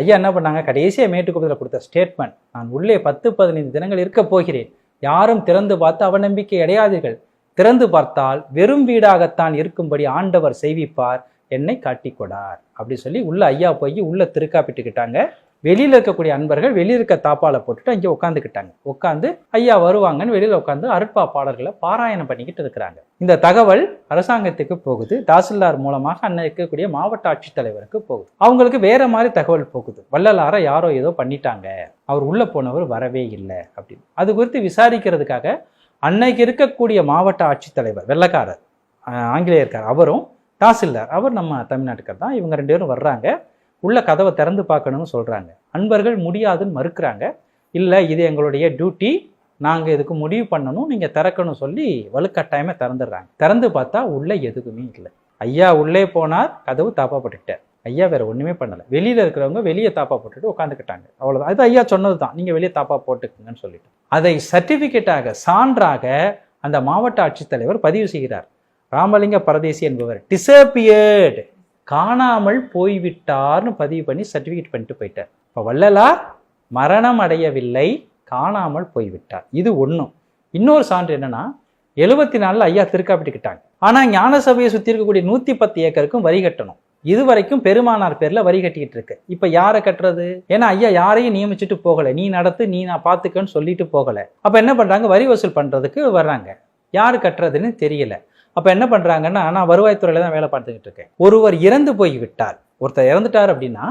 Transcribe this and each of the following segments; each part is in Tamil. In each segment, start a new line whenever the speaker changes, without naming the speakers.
ஐயா என்ன பண்ணாங்க? கடைசியாக மேட்டுக்குப்பத்தில் கொடுத்த ஸ்டேட்மெண்ட் நான் உள்ளே பத்து பதினைந்து தினங்கள் இருக்க போகிறேன். யாரும் திறந்து பார்த்து அவநம்பிக்கை அடையாதீர்கள். திறந்து பார்த்தால் வெறும் வீடாகத்தான் இருக்கும்படி ஆண்டவர் செய்விப்பார். என்னை காட்டிக்கொடார் அப்படி சொல்லி உள்ள ஐயா போய் உள்ள திருக்காப்பிட்டுக்கிட்டாங்க. வெளியில் இருக்கக்கூடிய அன்பர்கள் வெளியில் இருக்க தாப்பால போட்டுட்டு அங்கே உட்காந்துக்கிட்டாங்க உட்காந்து ஐயா வருவாங்கன்னு வெளியில் உட்காந்து அருட்பா பாடல்களை பாராயணம் பண்ணிக்கிட்டு இருக்கிறாங்க. இந்த தகவல் அரசாங்கத்துக்கு போகுது. தாசில்தார் மூலமாக அண்ணன் இருக்கக்கூடிய மாவட்ட ஆட்சித்தலைவருக்கு போகுது. அவங்களுக்கு வேற மாதிரி தகவல் போகுது. வள்ளலார யாரோ ஏதோ பண்ணிட்டாங்க. அவர் உள்ளே போனவர் வரவே இல்லை அப்படின்னு. அது குறித்து விசாரிக்கிறதுக்காக அன்னைக்கு இருக்கக்கூடிய மாவட்ட ஆட்சித்தலைவர் வெள்ளக்காரர் ஆங்கிலேயர்கார் அவரும் தாசில்தார். அவர் நம்ம தமிழ்நாட்டுக்கார் தான். இவங்க ரெண்டு பேரும் வர்றாங்க. உள்ள கதவை திறந்து பார்க்கணும்னு சொல்கிறாங்க அன்பர்கள் முடியாதுன்னு மறுக்கிறாங்க. இல்லை இது எங்களுடைய டியூட்டி நாங்கள் இதுக்கு முடிவு பண்ணணும். நீங்கள் திறக்கணும் சொல்லி வலுக்கட்டாயமே திறந்துடுறாங்க. திறந்து பார்த்தா உள்ளே எதுவுமே இல்லை. ஐயா உள்ளே போனார் கதவு தாப்பாப்பட்டுட்டார் ஐயா வேற ஒண்ணுமே பண்ணல. வெளியில இருக்கிறவங்க வெளியே தாப்பா போட்டுட்டு உட்காந்துக்கிட்டாங்க அவ்வளவுதான். அது ஐயா சொன்னது தான் நீங்க வெளியே தாப்பா போட்டுக்குங்கன்னு சொல்லிட்டு. அதை சர்டிபிகேட்டாக சான்றாக அந்த மாவட்ட ஆட்சித்தலைவர் பதிவு செய்கிறார். ராமலிங்க பரதேசி என்பவர். டிசப்பியர்டு காணாமல் போய்விட்டார்னு பதிவு பண்ணி சர்டிஃபிகேட் பண்ணிட்டு போயிட்டார். இப்போ வள்ளலார் மரணம் அடையவில்லை காணாமல் போய்விட்டார். இது ஒன்றும் இன்னொரு சான்று என்னன்னா எழுபத்தி நாலில் ஐயா திருக்காப்பிட்டுக்கிட்டாங்க ஆனால் ஞான சபையை சுற்றி இருக்கக்கூடிய நூற்றி பத்து ஏக்கருக்கும் வரி கட்டணும். இது வரைக்கும் பெருமானார் பேரில் வரி கட்டிக்கிட்டு இருக்கு. இப்போ யாரை கட்டுறது? ஏன்னா ஐயா யாரையும் நியமிச்சுட்டு போகலை. நீ நடத்து நீ நான் பார்த்துக்கன்னு சொல்லிட்டு போகலை. அப்போ என்ன பண்ணுறாங்க வரி வசூல் பண்ணுறதுக்கு வர்றாங்க. யார் கட்டுறதுன்னு தெரியல. அப்போ என்ன பண்ணுறாங்கன்னா நான் வருவாய்த்துறையில் தான் வேலை பார்த்துக்கிட்டு இருக்கேன். ஒருவர் இறந்து போய் விட்டார் ஒருத்தர் இறந்துட்டார் அப்படின்னா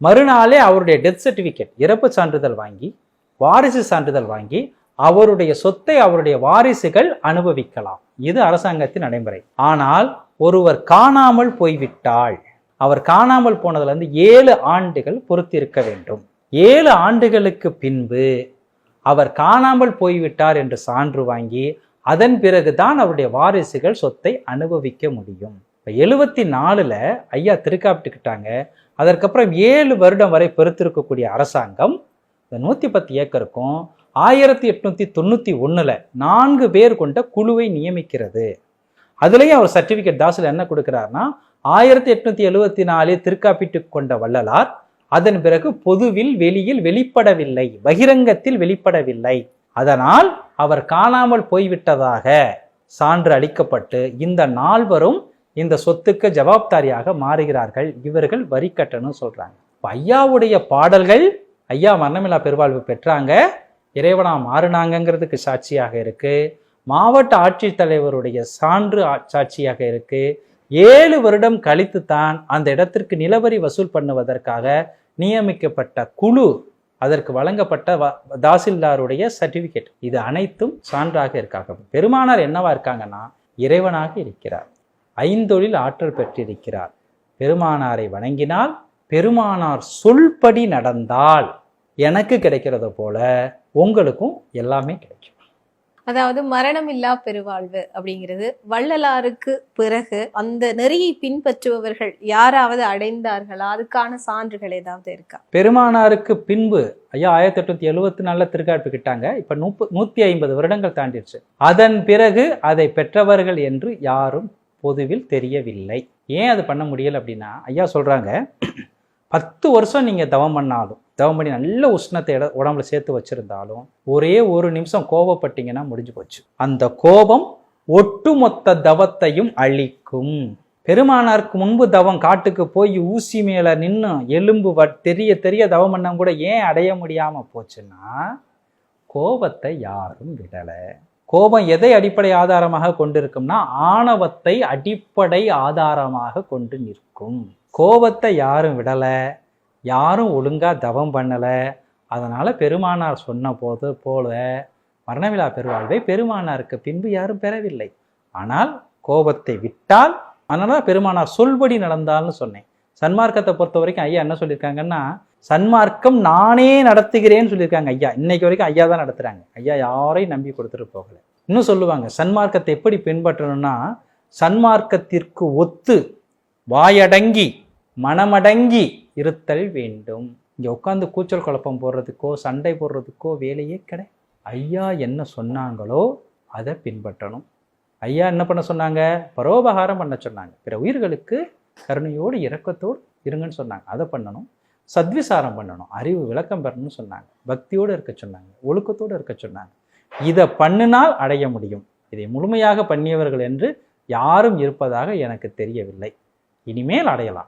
மறுநாளே அவருடைய டெத் சர்டிஃபிகேட் இறப்பு சான்றிதழ் வாங்கி வாரிசு சான்றிதழ் வாங்கி அவருடைய சொத்தை அவருடைய வாரிசுகள் அனுபவிக்கலாம். இது அரசாங்கத்தின் நடைமுறை. ஆனால் ஒருவர் காணாமல் போய்விட்டால் அவர் காணாமல் போனதுலேருந்து ஏழு ஆண்டுகள் பொறுத்திருக்க வேண்டும். ஏழு ஆண்டுகளுக்கு பின்பு அவர் காணாமல் போய்விட்டார் என்று சான்று வாங்கி அதன் பிறகுதான் அவருடைய வாரிசுகள் சொத்தை அனுபவிக்க முடியும். இப்போ எழுபத்தி நாலில் ஐயா திருக்காப்பிட்டுக்கிட்டாங்க. அதற்கப்புறம் ஏழு வருடம் வரை பொறுத்திருக்கக்கூடிய அரசாங்கம் இந்த நூற்றி பத்து ஏக்கருக்கும் ஆயிரத்தி எட்நூத்தி தொண்ணூத்தி ஒன்றில் நான்கு பேர் கொண்ட குழுவை நியமிக்கிறது. அதுலயும் அவர் சர்டிபிகேட் தாசில் என்ன கொடுக்கிறார்னா ஆயிரத்தி எட்நூத்தி எழுவத்தி நாலில் திருக்காப்பிட்டு கொண்ட வள்ளலார் அதன் பிறகு பொதுவில் வெளியில் வெளிப்படவில்லை பகிரங்கத்தில் வெளிப்படவில்லை. அதனால் அவர் காணாமல் போய்விட்டதாக சான்று அளிக்கப்பட்டு இந்த நால்வரும் இந்த சொத்துக்கு ஜவாப்தாரியாக மாறுகிறார்கள். இவர்கள் வரி கட்டணும் சொல்றாங்க. ஐயாவுடைய பாடல்கள் ஐயா மரணமில்லா பெருவாழ்வு பெற்றாங்க. இறைவனா மாறினாங்கங்கிறதுக்கு சாட்சியாக இருக்கு. மாவட்ட ஆட்சித்தலைவருடைய சான்று சாட்சியாக இருக்கு. ஏழு வருடம் கழித்து தான் அந்த இடத்திற்கு நிலவரி வசூல் பண்ணுவதற்காக நியமிக்கப்பட்ட குழு அதற்கு வழங்கப்பட்ட வ- தாசில்தாருடைய சர்டிபிகேட் இது அனைத்தும் சான்றாக இருக்காங்க பெருமானார் என்னவா இருக்காங்கன்னா இறைவனாக இருக்கிறார். ஐந்தொழில் ஆற்றல் பெற்றிருக்கிறார். பெருமானாரை வணங்கினால் பெருமானார் சொல்படி நடந்தால் எனக்கு கிடைக்கிறத போல உங்களுக்கும் எல்லாமே கிடைக்கும்.
அதாவது மரணமில்லா பெருவாழ்வு அப்படிங்கிறது வள்ளலாருக்கு பிறகு அந்த நெறியை பின்பற்றுபவர்கள் யாராவது அடைந்தார்களா? அதுக்கான சான்றுகள் ஏதாவது இருக்கா?
பெருமானாருக்கு பின்பு ஐயா ஆயிரத்தி எட்நூத்தி எழுபத்தி நாலுல திருக்காட்டுக்கிட்டாங்க இப்ப நூப்பு நூத்தி ஐம்பது வருடங்கள் தாண்டிடுச்சு. அதன் பிறகு அதை பெற்றவர்கள் என்று யாரும் பொதுவில் தெரியவில்லை. ஏன் அது பண்ண முடியல அப்படின்னா ஐயா சொல்றாங்க பத்து வருஷம் நீங்கள் தவம் பண்ணாலும் தவம் பண்ணி நல்ல உஷ்ணத்தை இட- உடம்புல சேர்த்து வச்சுருந்தாலும் ஒரே ஒரு நிமிஷம் கோபப்பட்டீங்கன்னா முடிஞ்சு போச்சு. அந்த கோபம் ஒட்டுமொத்த தவத்தையும் அழிக்கும். பெருமானாருக்கு முன்பு தவம் காட்டுக்கு போய் ஊசி மேலே நின்று எலும்பு வ தெரிய தெரிய தவம் பண்ண கூட ஏன் அடைய முடியாமல் போச்சுன்னா கோபத்தை யாரும் விடலை. கோபம் எதை அடிப்படை ஆதாரமாக கொண்டிருக்கும்னா ஆணவத்தை அடிப்படை ஆதாரமாக கொண்டு நிற்கும். கோபத்தை யாரும் விடலை யாரும் ஒழுங்காக தவம் பண்ணலை. அதனால் பெருமானார் சொன்ன போது போல மரணவிழா பெருவாழ்வை பெருமானாருக்கு பின்பு யாரும் பெறவில்லை. ஆனால் கோபத்தை விட்டால் அதனால பெருமானார் சொல்படி நடந்தால்னு சொன்னேன். சன்மார்க்கத்தை பொறுத்த வரைக்கும் ஐயா என்ன சொல்லியிருக்காங்கன்னா சன்மார்க்கம் நானே நடத்துகிறேன்னு சொல்லியிருக்காங்க ஐயா. இன்னைக்கு வரைக்கும் ஐயா தான் நடத்துகிறாங்க ஐயா யாரையும் நம்பி கொடுத்துட்டு போகல. இன்னும் சொல்லுவாங்க சன்மார்க்கத்தை எப்படி பின்பற்றணும்னா சன்மார்க்கத்திற்கு ஒத்து வாயடங்கி மனமடங்கி இருத்தல் வேண்டும். இங்கே உட்காந்து கூச்சல் குழப்பம் போடுறதுக்கோ சண்டை போடுறதுக்கோ வேலையே கிடையாது ஐயா என்ன சொன்னாங்களோ அதை பின்பற்றணும். ஐயா என்ன பண்ண சொன்னாங்க? பரோபகாரம் பண்ண சொன்னாங்க. பிற உயிர்களுக்கு கருணையோடு இரக்கத்தோடு இருங்கன்னு சொன்னாங்க. அதை பண்ணணும். சத்விசாரம் பண்ணணும். அறிவு விளக்கம் பெறணும்னு சொன்னாங்க. பக்தியோடு இருக்க சொன்னாங்க. ஒழுக்கத்தோடு இருக்க சொன்னாங்க. இதை பண்ணினால் அடைய முடியும். இதை முழுமையாக பண்ணியவர்கள் என்று யாரும் இருப்பதாக எனக்கு தெரியவில்லை. இனிமேல் அடையலாம்.